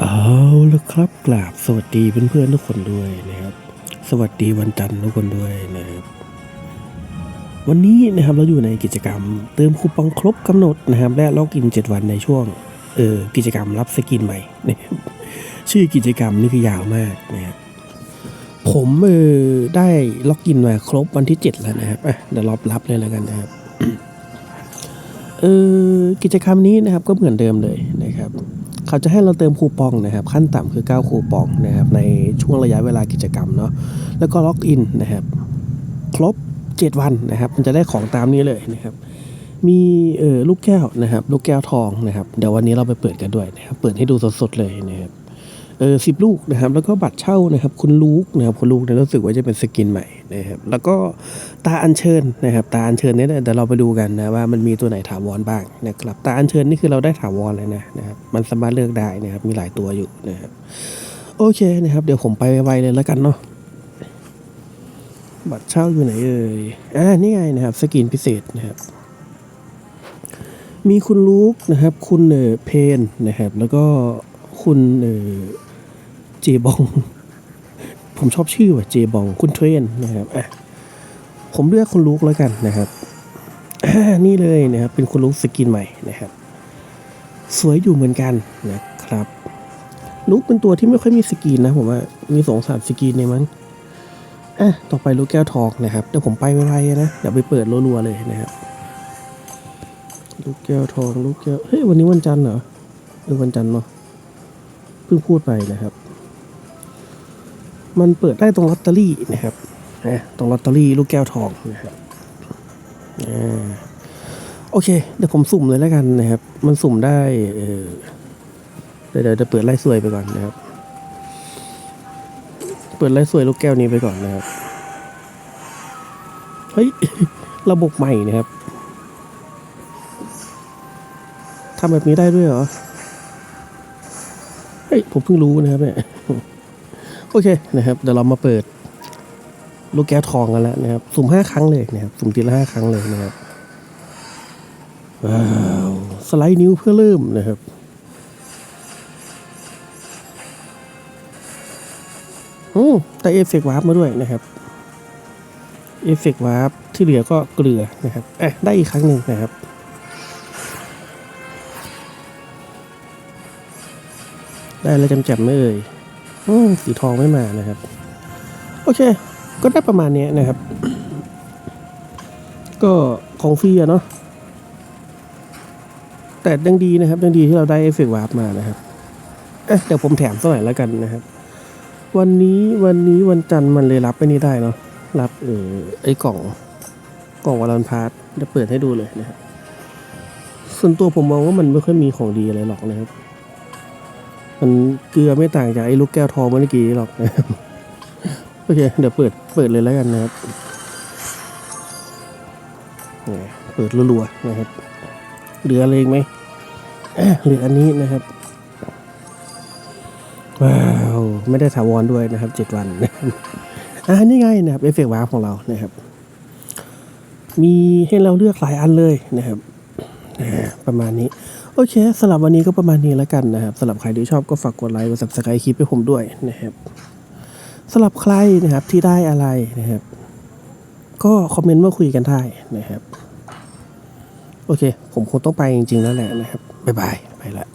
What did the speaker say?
เอาละครับกราบสวัสดีเพื่อนๆทุกคนด้วยนะครับ สวัสดีวันจันทร์ทุกคนด้วยนะครับ วันนี้นะครับเราอยู่ในกิจกรรม เติมคูปองครบกำหนดนะครับ และล็อกอิน 7 วันในช่วงเออกิจกรรมรับสกินใหม่นะชื่อกิจกรรมนี่คือยาวมากนะครับผมเออได้ล็อกอินมาครบวันที่ 7 แล้วนะครับอะเดี๋ยวรอบรับเลยแล้วกันนะครับเออกิจกรรมนี้นะครับก็เหมือนเดิมเลยนะครับ เขาจะให้เราเติมคูปองนะครับขั้นต่ำคือ 9 คูปองนะครับในช่วงระยะเวลากิจกรรมเนาะแล้วก็ล็อกอินนะครับครบ 7 วันนะครับมันจะได้ของตามนี้เลยนะครับมีเออลูกแก้วนะครับลูกแก้วทองนะครับเดี๋ยววันนี้เราไปเปิดกันด้วยนะครับเปิดให้ดูสดๆเลยนะครับ เออสิบลูกนะครับ แล้วก็บัตรเช่านะครับ คุณลูกนะครับคุณลูกเนี่ยรู้สึกว่าจะเป็นสกินใหม่นะครับ แล้วก็ตาอัญเชิญนะครับ ตาอัญเชิญเนี่ยเดี๋ยวเราไปดูกันนะว่ามันมีตัวไหนถาวรบ้างนะครับ ตาอัญเชิญนี่คือเราได้ถาวรเลยนะนะครับ มันสามารถเลือกได้นะครับ มีหลายตัวอยู่นะครับ โอเคนะครับ เดี๋ยวผมไปไวๆเลยแล้วกันเนาะบัตรเช่าอยู่ไหนเอ่ยอ่านี่ไงนะครับ สกินพิเศษนะครับมีคุณลูกนะครับ คุณเออเพนนะครับ แล้วก็คุณเออ เจบอง ผมชอบชื่อว่ะเจบอง คุณเทรนนะครับอะผมเลือกคุณลูกแล้วกันนะครับนี่เลยนะครับ เป็นคุณลูกสกินใหม่นะครับ สวยอยู่เหมือนกันนะครับลูกเป็นตัวที่ไม่ค่อยมีสกินนะผมว่ามีสองสามสกินเนี่ยมั้งอะต่อไปลูกแก้วทองนะครับเดี๋ยวผมไปไวๆนะเดี๋ยวไปเปิดรัวๆเลยนะครับ ลูกแก้วทองลูกแก้วเฮ้ยวันนี้วันจันทร์เหรอเออวันจันทร์เนาะเพิ่งพูดไปนะครับ มันเปิดได้ตรงลอตเตอรี่นะครับนะตรงลอตเตอรี่ลูกแก้วทองนะครับโอเค เดี๋ยวผมสุ่มเลยแล้วกันนะครับ มันสุ่มได้เออเดี๋ยวเดี๋ยวจะเปิดไล่สวยไปก่อนนะครับ เปิดไล่สวยลูกแก้วนี้ไปก่อนนะครับ เฮ้ย ระบบใหม่นะครับทำแบบนี้ได้ด้วยเหรอ เฮ้ย ผมเพิ่งรู้นะครับเนี่ย โอเคนะครับเดี๋ยวเรามาเปิด ลูกแก้วทองกันแล้วนะครับ สุ่มห้าครั้งเลยนะครับ สุ่มทีละห้าครั้งเลยนะครับว้าวสไลด์นิ้วเพื่อเริ่มนะครับอืมแต่เอฟเฟกต์วาร์ปมาด้วยนะครับเอฟเฟกต์วาร์ปที่เหลือก็เกลือนะครับอะได้อีกครั้งหนึ่งนะครับได้แล้วจำๆไม่เอ่ย อืมสีทองไม่มานะครับ โอเค ก็ได้ประมาณนี้นะครับ ก็ของฟรีอะเนาะแต่ยังดีนะครับยังดีที่เราได้เอฟเฟกต์วาร์ปมานะครับเอ๊ะเดี๋ยวผมแถมสักหน่อยแล้วกันนะครับ วันนี้วันนี้วันจันทร์มันเลยรับไปนี้ได้เนาะรับเออไอ้กล่องกล่องวารันพาร์ทจะเปิดให้ดูเลยนะครับส่วนตัวผมมองว่ามันไม่ค่อยมีของดีอะไรหรอกนะครับ มันเกลือไม่ต่างจากไอ้ลูกแก้วทองเมื่อกี้หรอกนะครับโอเคเดี๋ยวเปิดเปิดเลยแล้วกันนะครับเนี่เปิดรัวๆนะครับเหลืออะไรอีกไหมเหลืออันนี้นะครับว้าวไม่ได้ถาวรด้วยนะครับเจ็ดวันอ่านี่ไงนะครับเอฟเฟกต์วาร์ของเรานะครับ มีให้เราเลือกหลายอันเลยนะครับประมาณนี้ โอเคสำหรับวันนี้ก็ประมาณนี้แล้วกันนะครับสำหรับใครที่ชอบก็ฝากกดไลค์กดซับสไครต์คลิปให้ผมด้วยนะครับสำหรับใครนะครับที่ได้อะไรนะครับ ก็คอมเมนต์มาคุยกันได้นะครับ โอเค ผมคงต้องไปจริงๆแล้วแหละนะครับบ๊ายบายไปละ